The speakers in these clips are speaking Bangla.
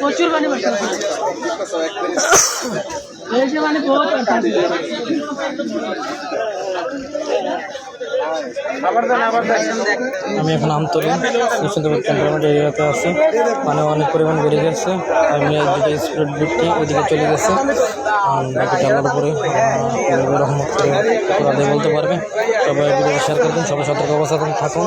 প্রচুর পানি মানে বহুত আমি এখন আমতলি, মুর্শিদাবাদ ক্যান্টনমেন্ট এরিয়াতে আছি। মানে অনেক পরিমাণ বেড়ে গেছে। আমি একদিকে স্পিড বুটটি ওইদিকে চলে গেছে। বাকি চালার উপরে রহমত করে বলতে পারবে। সবাই ভিডিও শেয়ার করবেন সবাই সতর্ক অবস্থা থাকুন।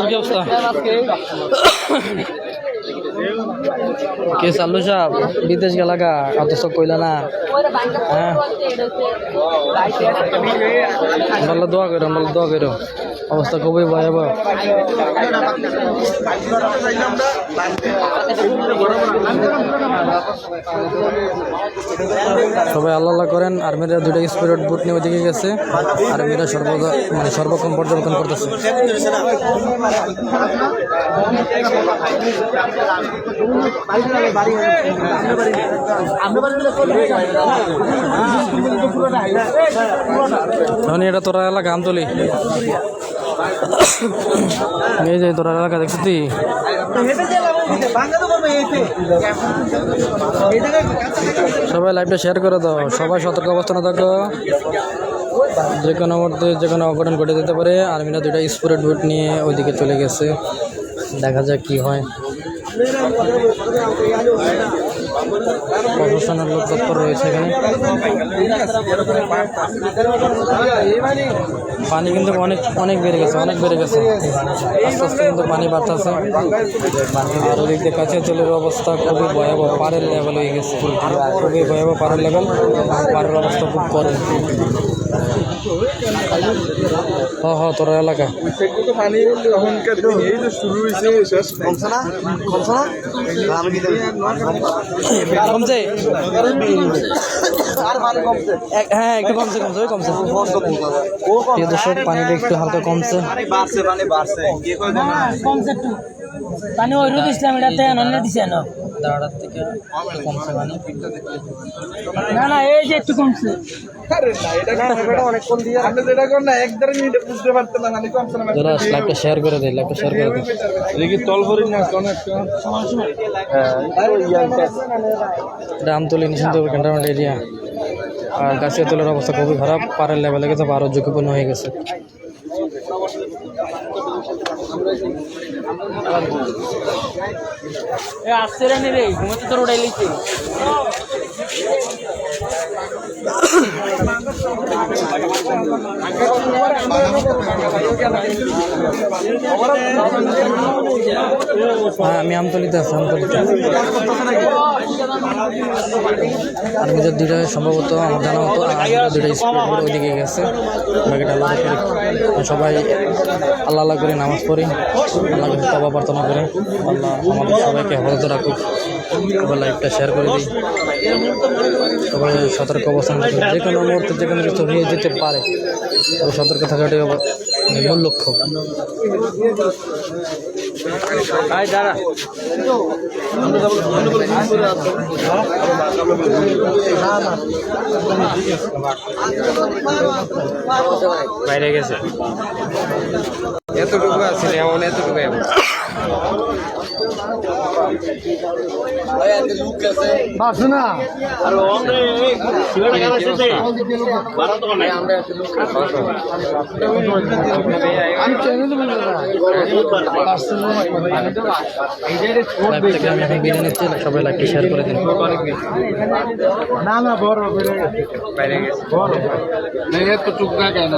কি অবস্থা কে চালু সাহ বিদেশ গেলা গা অথচ কইলা না। হ্যাঁ। দোয়া করো দোয়া করো অবস্থা খুবই ভয়াবহ। সবাই আল্লাহ আল্লাহ করেন, আর্মিরা দুইটা স্পিরিট বুট নিয়ে ওইদিকে গেছে। আর্মিরা সর্বদা মানে সর্বক্ষণ পর্যবেক্ষণ করতেছে। এটা তোরা এলাকা আমতলি। এই যে তোরা এলাকা দেখছিস তুই? সবাই লাইভটা শেয়ার করে দাও, সবাই সতর্ক অবস্থানে থাকো। যে কোনো মুহূর্তে যে কোনো অঘটন ঘটে যেতে পারে। আর্মিরা দুইটা স্পিরিট বুট নিয়ে ওইদিকে চলে গেছে। দেখা যাক কি হয়। প্রশাসনের লোক তৎপর রয়েছে এখানে। পানি কিন্তু অনেক অনেক বেড়ে গেছে, অনেক বেড়ে গেছে। আস্তে আস্তে কিন্তু পানি বাড়তেছে। আর ওদিকে কাছে জলের অবস্থা খুবই ভয়াবহ, পাড়ের লেভেল হয়ে গেছে। খুবই ভয়াবহ পাড়ের লেভেল পাড়ের অবস্থা খুব করে হ হ তোর এলাকা। পানি তখনকার দিনে এই যে শুরু হয়েছে শেষ কমছে? না কমছে না আমি কি কমছে হ্যাঁ একটু কমছে কমছে ওই কমছে। প্রিয় দর্শক পানিটা একটু হালকা কমছে। বাড়ছে পানি বাড়ছে। কমছে একটু। পানি ওই রোদ ইসলাম এটাতে অন্য দিছে না দাঁড়ার থেকে কমছে পানি না না এই যে একটু কমছে। আরে না মানে লাইভটা শেয়ার করে লাইভটা শেয়ার করে দেয় দেখি তল ভরি না অনেক এটা আমতলি নিশ্চিন্তপুর ক্যান্টনমেন্ট এরিয়া আর গাছের তোলার অবস্থা খুবই খারাপ পাড়ের লেভেলে গেছে আরও ঝুঁকিপূর্ণ হয়ে গেছে। আসছে রে রে ঘুমাতে তোর উড়াই লিখছে। হ্যাঁ আমি আমতলিতে আছি, আমতলিতে। আর নিজের দুইটা সম্ভবত আমার জানা মতো দুইটা স্পিড ওইদিকে গেছে। সবাই আল্লাহ আল্লাহ করে, নামাজ পড়ি। আল্লাহ কাছে প্রার্থনা করি। আল্লাহ আমাদের সবাইকে হেফাজত রাখুক। সবাই লাইভটা শেয়ার করে দিই। সবাই সতর্ক অবস্থান। যে কোনো মুহূর্তে যে কোনো কিছু হয়ে যেতে পারে। তবে সতর্ক থাকাটাই অব- লক্ষ্য দাঁড়া বাইরে গেছে। এতটুকু আছে এমন এতটুকু এমন সবাই লাইভটি শেয়ার করে দিন না না বড় বাইরে গেছে। বড় এতটুকু না কেন